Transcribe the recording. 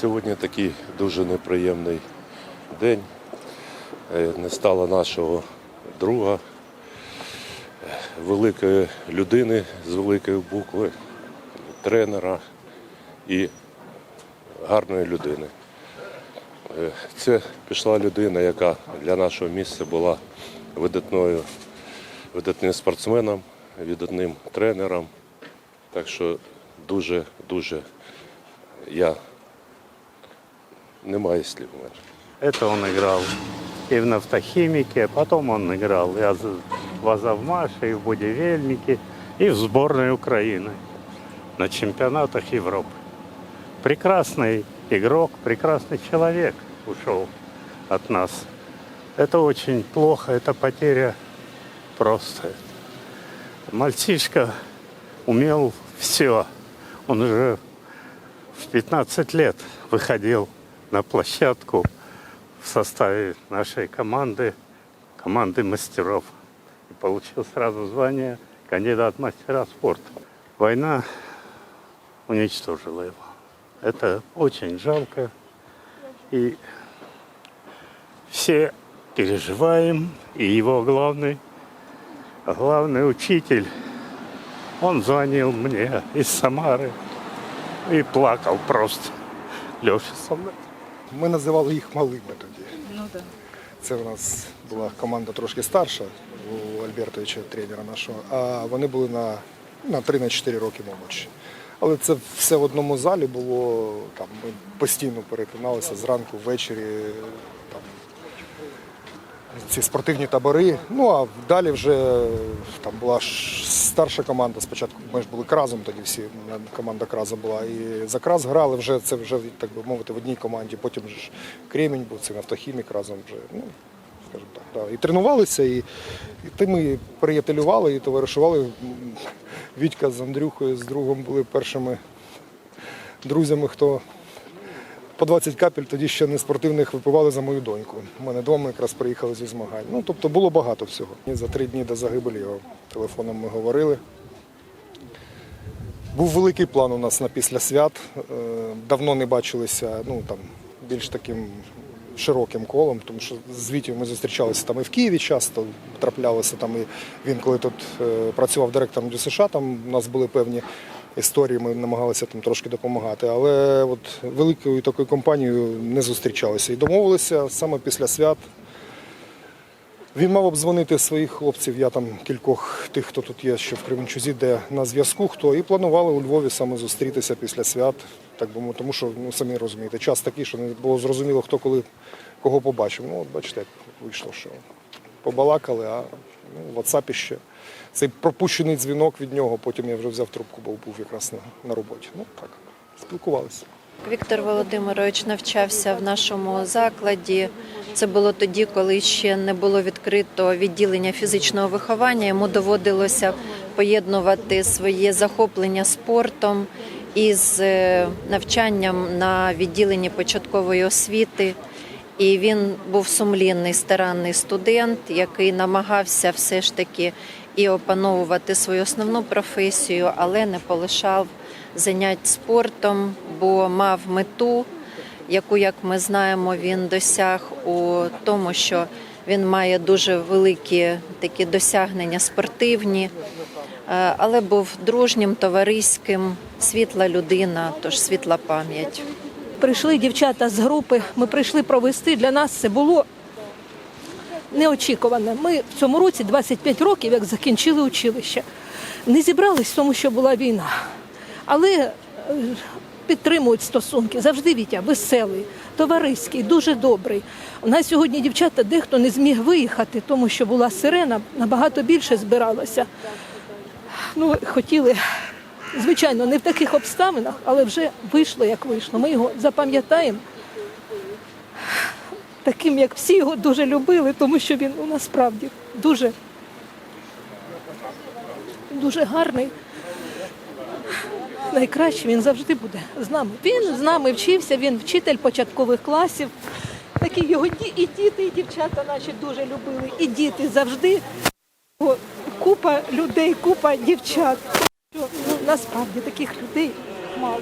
Сьогодні такий дуже неприємний день. Е, не стало нашого друга, великої людини з великої букви, тренера і гарної людини. Е, Це пішла людина, яка для нашого міста була видатною, видатним спортсменом, видатним тренером. Так що дуже, дуже я немає слів. у мене. Это он играл и в «Нафтохимике», потом он играл и аз- в «Азовмаше», и в «Будивельнике», и в сборной Украины на чемпионатах Европы. Прекрасный игрок, прекрасный человек ушел от нас. Это очень плохо, это потеря просто. Мальчишка умел все. Он уже в 15 лет выходил на площадку в составе нашей команды, команды мастеров. И получил сразу звание кандидат мастера спорта. Война уничтожила его. Это очень жалко. И все переживаем. И его главный, главный учитель, он звонил мне из Самары и плакал просто. Леша Солдат. Ми називали їх малими тоді. Ну да. Це у нас була команда трошки старша у Альбертовича, тренера нашого, а вони були на, на 3-4 роки молодші. Але це все в одному залі було, там ми постійно перетиналися зранку, ввечері. Там, ці спортивні табори. Ну а далі вже там була старша команда. Спочатку ми ж були кразом тоді всі, команда Краза була. І за Краз грали вже це вже так би мовити в одній команді. Потім ж Кремінь був, це нафтохімік разом вже. Ну, скажімо так, да. І тренувалися, і, і тим приятелювали, і товаришували. Вітька з Андрюхою, з другом були першими друзями, хто по 20 капель тоді ще не спортивних випивали за мою доньку. У мене вдома якраз приїхали зі змагань. Ну, тобто було багато всього. За три дні до загибелі його телефоном ми говорили. Був великий план у нас на після свят. Е, Давно не бачилися ну, там, більш таким широким колом, тому що з Вітєю ми зустрічалися там і в Києві часто, траплялися там і він, коли тут е, працював директором ДЮСШ, там у нас були певні історії, ми намагалися там трошки допомагати. Але от великою такою компанією не зустрічалися і домовилися саме після свят. Він мав обдзвонити своїх хлопців, я там кількох тих, хто тут є ще в Кременчузі, де на зв'язку, хто, і планували у Львові саме зустрітися після свят, так би тому що, ну самі розумієте, час такий, що не було зрозуміло, хто коли кого побачив. Ну, от бачите, як вийшло, що побалакали, а ну, в WhatsApp ще. Цей пропущений дзвінок від нього, потім я вже взяв трубку, бо був якраз на, на роботі. Ну так, спілкувалися. Віктор Володимирович навчався в нашому закладі. Це було тоді, коли ще не було відкрито відділення фізичного виховання. Йому доводилося поєднувати своє захоплення спортом із е, навчанням на відділенні початкової освіти. І він був сумлінний, старанний студент, який намагався все ж таки і опановувати свою основну професію, але не полишав занять спортом, бо мав мету, яку, як ми знаємо, він досяг у тому, що він має дуже великі такі досягнення спортивні, е, але був дружнім, товариським, світла людина, тож світла пам'ять. Прийшли дівчата з групи. Ми прийшли провести. Для нас це було неочікувано. Ми в цьому році 25 років, як закінчили училище. Не зібрались, тому що була війна. Але е, підтримують стосунки. Завжди Вітя веселий, товариський, дуже добрий. У нас сьогодні дівчата дехто не зміг виїхати, тому що була сирена, набагато більше збиралося. Ну, хотіли, звичайно, не в таких обставинах, але вже вийшло, як вийшло. Ми його запам'ятаємо таким, як всі його дуже любили, тому що він ну, насправді дуже, дуже гарний. Найкраще він завжди буде з нами. Він з нами вчився, він вчитель початкових класів. Такі його і діти, і дівчата наші дуже любили. І діти завжди. Купа людей, купа дівчат. Насправді таких людей мало.